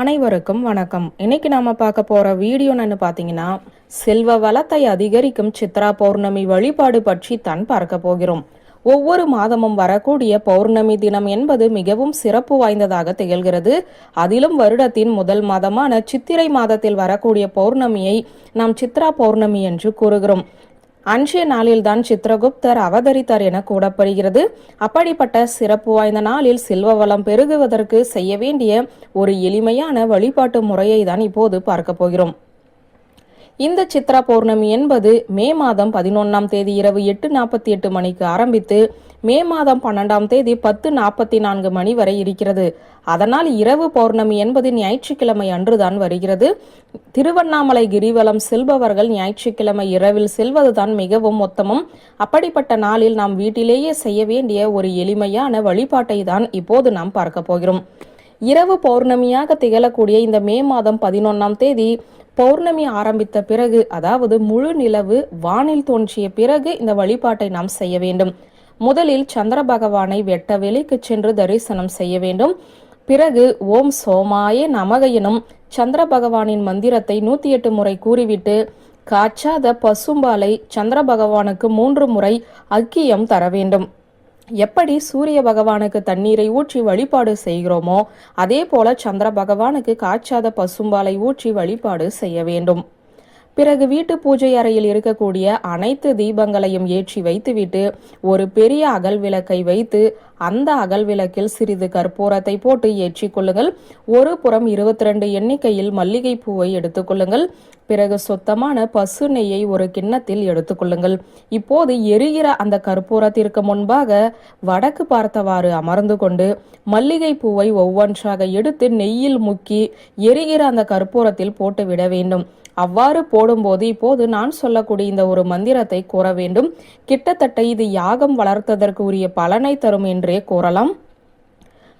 அனைவருக்கும் வணக்கம். இன்னைக்கு நாம பார்க்க போற வீடியோன்னு பார்த்தீங்கன்னா செல்வ வளத்தை அதிகரிக்கும் சித்ரா பௌர்ணமி வழிபாடு பற்றி தான் பார்க்க போகிறோம். ஒவ்வொரு மாதமும் வரக்கூடிய பௌர்ணமி தினம் என்பது மிகவும் சிறப்பு வாய்ந்ததாக திகழ்கிறது. அதிலும் வருடத்தின் முதல் மாதமான சித்திரை மாதத்தில் வரக்கூடிய பௌர்ணமியை நாம் சித்ரா பௌர்ணமி என்று கூறுகிறோம். அன்றைய நாளில்தான் சித்திரகுப்தர் அவதரித்தார் என கூறப்படுகிறது. அப்படிப்பட்ட சிறப்பு வாய்ந்த நாளில் செல்வ வளம் பெருகுவதற்கு செய்ய வேண்டிய ஒரு எளிமையான வழிபாட்டு முறையை தான் இப்போது பார்க்க போகிறோம். இந்த சித்ரா பௌர்ணமி என்பது மே மாதம் பதினொன்னாம் தேதி இரவு எட்டு நாற்பத்தி எட்டு மணிக்கு ஆரம்பித்து மே மாதம் பன்னெண்டாம் தேதி பத்து நாற்பத்தி நான்கு மணி வரை இருக்கிறது. அதனால் இரவு பௌர்ணமி என்பது ஞாயிற்றுக்கிழமை அன்றுதான் வருகிறது. திருவண்ணாமலை கிரிவலம் செல்பவர்கள் ஞாயிற்றுக்கிழமை இரவில் செல்வதுதான் மிகவும் உத்தமம் அப்படிப்பட்ட நாளில் நாம் வீட்டிலேயே செய்ய வேண்டிய ஒரு எளிமையான வழிபாட்டை தான் இப்போது நாம் பார்க்க போகிறோம். இரவு பௌர்ணமியாக திகழக்கூடிய இந்த மே மாதம் பதினொன்னாம் தேதி பௌர்ணமி ஆரம்பித்த பிறகு அதாவது முழு நிலவு வானில் தோன்றிய பிறகு இந்த வழிபாட்டை நாம் செய்ய வேண்டும். முதலில் சந்திர பகவானை வெட்ட வெளிக்கு சென்று தரிசனம் செய்ய வேண்டும். பிறகு ஓம் சோமாய நமக எனும் சந்திர பகவானின் மந்திரத்தை நூத்தி எட்டு முறை கூறிவிட்டு காய்ச்சாத பசும்பாலை சந்திர பகவானுக்கு மூன்று முறை அக்கியம் தர வேண்டும். எப்படி சூரிய பகவானுக்கு தண்ணீரை ஊற்றி வழிபாடு செய்கிறோமோ அதே போல சந்திர பகவானுக்கு காய்ச்சாத பசும்பாலை ஊற்றி வழிபாடு செய்ய வேண்டும். பிறகு வீட்டு பூஜை அறையில் இருக்கக்கூடிய அனைத்து தீபங்களையும் ஏற்றி வைத்துவிட்டு ஒரு பெரிய அகல் விளக்கை வைத்து அந்த அகல் விளக்கில் சிறிது கற்பூரத்தை போட்டு ஏற்றி கொள்ளுங்கள். ஒரு புறம் இருபத்தி ரெண்டு எண்ணிக்கையில் மல்லிகை பூவை எடுத்துக்கொள்ளுங்கள் பிறகு சுத்தமான பசு நெய்யை ஒரு கிண்ணத்தில் எடுத்துக்கொள்ளுங்கள் இப்போது எரிகிற அந்த கற்பூரத்திற்கு முன்பாக வடக்கு பார்த்தவாறு அமர்ந்து கொண்டு மல்லிகை பூவை ஒவ்வொன்றாக எடுத்து நெய்யில் முக்கி எரிகிற அந்த கற்பூரத்தில் போட்டு விட வேண்டும். அவ்வாறு போடும்போது இப்போது நான் சொல்லக்கூடிய இந்த ஒரு மந்திரத்தை கூற வேண்டும். கிட்டத்தட்ட இது யாகம் வளர்த்ததற்கு உரிய பலனை தரும் என்றே கூறலாம்.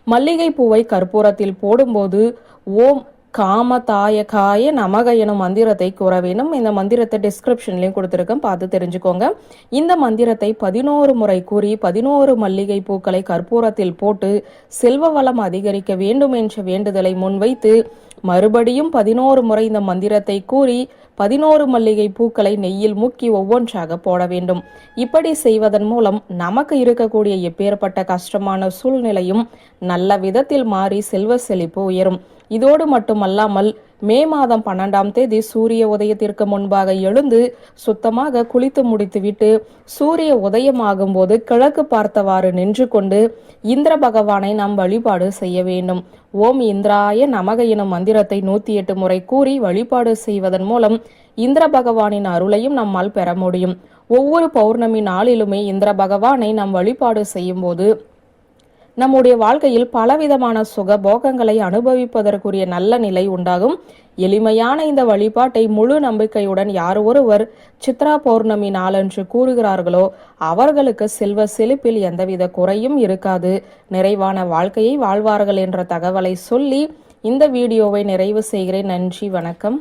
மல்லிகை பூவை கற்பூரத்தில் போடும்போது ஓம் காமதாயகாய நமக எனும் மந்திரத்தை கூற வேண்டும். இந்த மந்திரத்தை டிஸ்கிரிப்ஷன்லையும் கொடுத்துருக்கேன். பார்த்து தெரிஞ்சுக்கோங்க. இந்த மந்திரத்தை பதினோரு முறை கூறி பதினோரு மல்லிகை பூக்களை கற்பூரத்தில் போட்டு செல்வ வளம் அதிகரிக்க வேண்டும் என்ற வேண்டுதலை முன்வைத்து மறுபடியும் பதினோரு முறை இந்த மந்திரத்தை கூறி பதினோரு மல்லிகை பூக்களை நெய்யில் முக்கி ஒவ்வொன்றாக போட வேண்டும். இப்படி செய்வதன் மூலம் நமக்கு இருக்கக்கூடிய எப்பேற்பட்ட கஷ்டமான சூழ்நிலையும் நல்ல விதத்தில் மாறி செல்வ செழிப்பு உயரும். இதோடு மட்டுமல்லாமல் மே மாதம் பன்னெண்டாம் தேதி சூரிய உதயத்திற்கு முன்பாக எழுந்து சுத்தமாக குளித்து முடித்துவிட்டு சூரிய உதயமாகும் போது கிழக்கு பார்த்தவாறு நின்று கொண்டு இந்திர பகவானை நாம் வழிபாடு செய்ய வேண்டும். ஓம் இந்திராய நமக எனும் மந்திரத்தை நூத்தி எட்டு முறை கூறி வழிபாடு செய்வதன் மூலம் இந்திர பகவானின் அருளையும் நம்மால் பெற முடியும். ஒவ்வொரு பௌர்ணமி நாளிலுமே இந்திர பகவானை நாம் வழிபாடு செய்யும் போது நம்முடைய வாழ்க்கையில் பலவிதமான சுக போகங்களை அனுபவிப்பதற்குரிய நல்ல நிலை உண்டாகும். எளிமையான இந்த வழிபாட்டை முழு நம்பிக்கையுடன் யார் ஒருவர் சித்ரா பௌர்ணமி நாளன்று கூறுகிறார்களோ அவர்களுக்கு செல்வ செழிப்பில் எந்தவித குறையும் இருக்காது. நிறைவான வாழ்க்கையை வாழ்வார்கள் என்ற தகவலை சொல்லி இந்த வீடியோவை நிறைவு செய்கிறேன். நன்றி வணக்கம்.